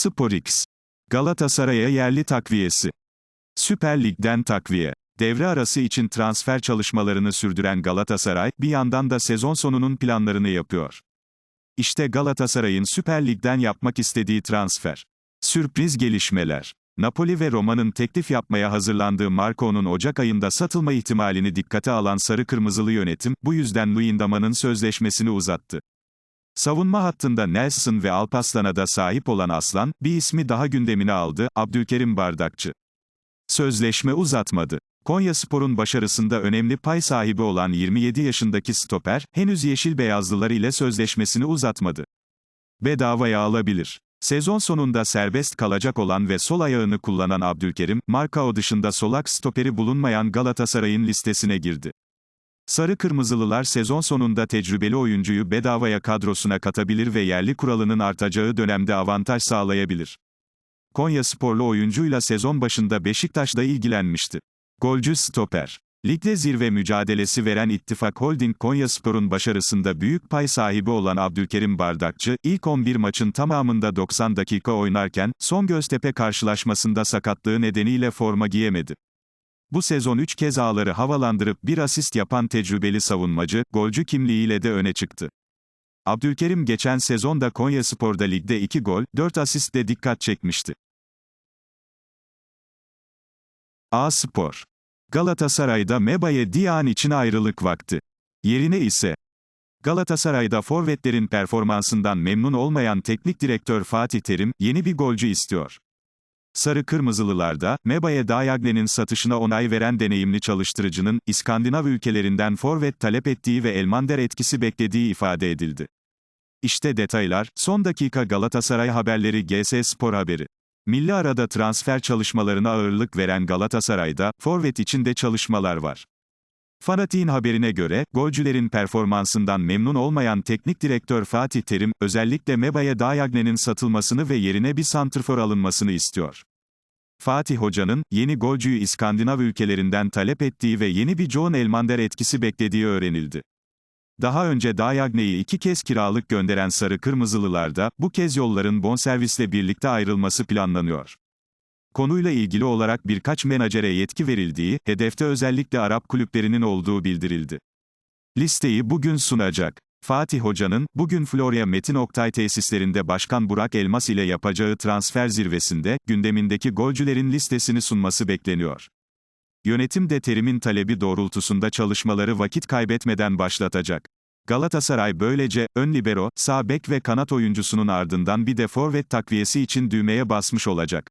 SporX. Galatasaray'a yerli takviyesi. Süper Lig'den takviye. Devre arası için transfer çalışmalarını sürdüren Galatasaray, bir yandan da sezon sonunun planlarını yapıyor. İşte Galatasaray'ın Süper Lig'den yapmak istediği transfer. Sürpriz gelişmeler. Napoli ve Roma'nın teklif yapmaya hazırlandığı Marco'nun Ocak ayında satılma ihtimalini dikkate alan sarı kırmızılı yönetim, bu yüzden Luyendama'nın sözleşmesini uzattı. Savunma hattında Nelson ve Alpaslan'a da sahip olan Aslan, bir ismi daha gündemine aldı, Abdülkerim Bardakçı. Sözleşme uzatmadı. Konyaspor'un başarısında önemli pay sahibi olan 27 yaşındaki stoper, henüz yeşil beyazlılar ile sözleşmesini uzatmadı. Bedavaya alabilir. Sezon sonunda serbest kalacak olan ve sol ayağını kullanan Abdülkerim, Markao dışında solak stoperi bulunmayan Galatasaray'ın listesine girdi. Sarı Kırmızılılar sezon sonunda tecrübeli oyuncuyu bedavaya kadrosuna katabilir ve yerli kuralının artacağı dönemde avantaj sağlayabilir. Konya sporlu oyuncuyla sezon başında Beşiktaş'da ilgilenmişti. Golcü stoper. Ligde zirve mücadelesi veren İttifak Holding Konyaspor'un başarısında büyük pay sahibi olan Abdülkerim Bardakçı, ilk 11 maçın tamamında 90 dakika oynarken, son Göztepe karşılaşmasında sakatlığı nedeniyle forma giyemedi. Bu sezon 3 kez ağları havalandırıp bir asist yapan tecrübeli savunmacı, golcü kimliğiyle de öne çıktı. Abdülkerim geçen sezonda Konyaspor'da ligde 2 gol, 4 asistle dikkat çekmişti. A Spor. Galatasaray'da Mebaye Diyan için ayrılık vakti. Yerine ise Galatasaray'da forvetlerin performansından memnun olmayan teknik direktör Fatih Terim, yeni bir golcü istiyor. Sarı Kırmızılılarda, Mebaye Dayagne'nin satışına onay veren deneyimli çalıştırıcının, İskandinav ülkelerinden forvet talep ettiği ve Elmander etkisi beklediği ifade edildi. İşte detaylar, son dakika Galatasaray haberleri GS Spor haberi. Milli arada transfer çalışmalarına ağırlık veren Galatasaray'da, forvet için de çalışmalar var. Fanatik'in haberine göre, golcülerin performansından memnun olmayan teknik direktör Fatih Terim, özellikle Meba'ya Dayagne'nin satılmasını ve yerine bir santrfor alınmasını istiyor. Fatih Hoca'nın, yeni golcüyü İskandinav ülkelerinden talep ettiği ve yeni bir John Elmander etkisi beklediği öğrenildi. Daha önce Dayagne'yi iki kez kiralık gönderen Sarı Kırmızılılarda, bu kez yolların bonservisle birlikte ayrılması planlanıyor. Konuyla ilgili olarak birkaç menajere yetki verildiği, hedefte özellikle Arap kulüplerinin olduğu bildirildi. Listeyi bugün sunacak. Fatih Hoca'nın, bugün Florya Metin Oktay tesislerinde Başkan Burak Elmas ile yapacağı transfer zirvesinde, gündemindeki golcülerin listesini sunması bekleniyor. Yönetim de terimin talebi doğrultusunda çalışmaları vakit kaybetmeden başlatacak. Galatasaray böylece, ön libero, sağ bek ve kanat oyuncusunun ardından bir de forvet takviyesi için düğmeye basmış olacak.